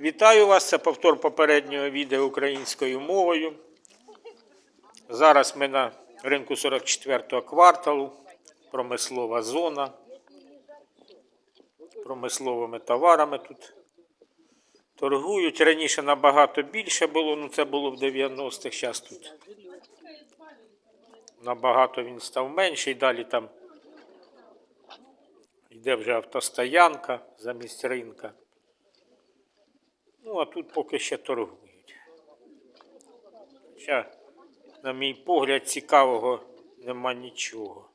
Вітаю вас! Це повтор попереднього відео українською мовою. Зараз ми на ринку 44-го кварталу. Промислова зона. Промисловими товарами тут торгують. Раніше набагато більше було, ну це було в 90-х, зараз тут набагато він став менший. Далі там йде вже автостоянка замість ринка. Ну, а тут поки ще торгують. Хоча, на мій погляд, цікавого нема нічого.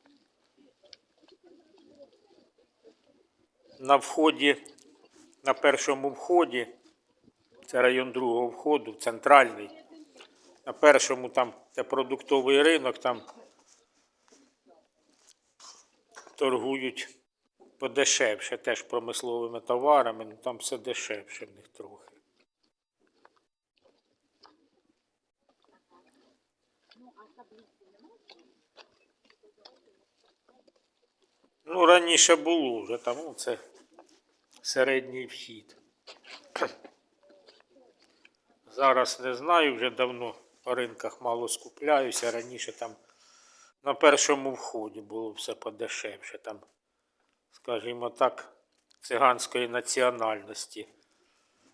На вході, на першому вході, це район другого входу, центральний. На першому там це продуктовий ринок, там торгують подешевше, теж промисловими товарами, ну там все дешевше в них трохи. Ну, раніше було вже там, ну, це середній вхід. Зараз не знаю, вже давно по ринках мало скупляюся. Раніше там на першому вході було все подешевше. Там, скажімо так, циганської національності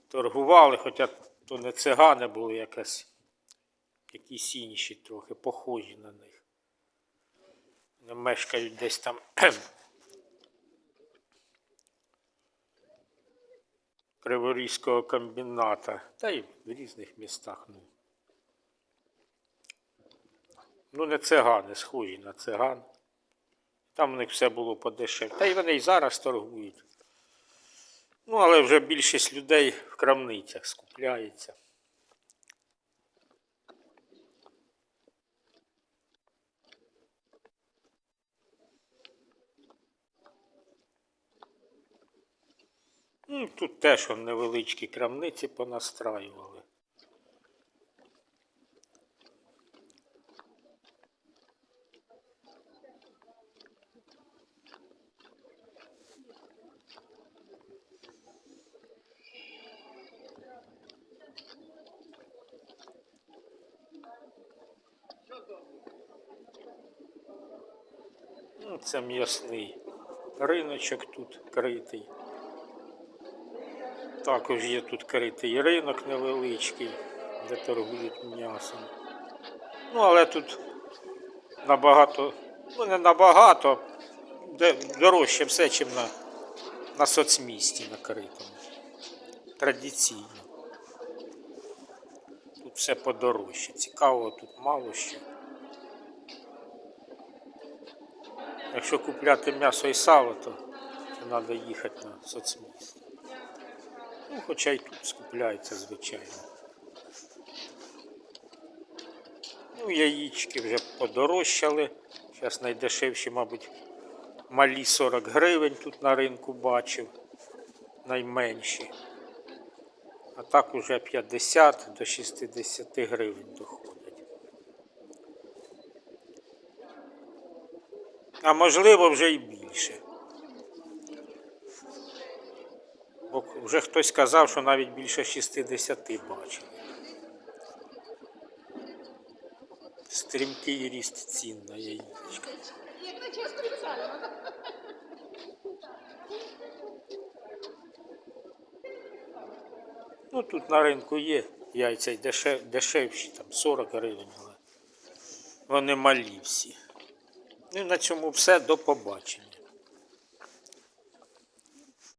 торгували, хоча то не цигани були якась, якісь інші трохи похожі на них. Вони мешкають десь там Криворізького комбіната, та й в різних містах. Ну, ну не цигани, схожі на циган. Там в них все було подешевше. Та й вони і зараз торгують. Ну, але вже більшість людей в крамницях скупляється. Ну, тут теж невеличкі крамниці понастраювали. Ну, це м'ясний риночок тут критий. Також є тут критий ринок невеличкий, де торгують м'ясом. Ну, але тут набагато, ну не набагато, де дорожче все, чим на, на соцмісті накритому. Традиційно. Тут все подорожче. Цікавого тут мало ще. Якщо купляти м'ясо і сало, то, треба їхати на соцмісто. Ну, хоча й тут скупляється, звичайно. Ну, яєчки вже подорожчали. Зараз найдешевші, мабуть, малі 40 гривень тут на ринку бачив. Найменші. А так уже 50 до 60 гривень доходять. А можливо вже й більше. Бо вже хтось казав, що навіть більше 60 бачив. Стрімкий ріст цін на яєчка. Ну тут на ринку є яйця дешев, дешевші, там 40 гривень, але вони малі всі. Ну на цьому все. До побачення.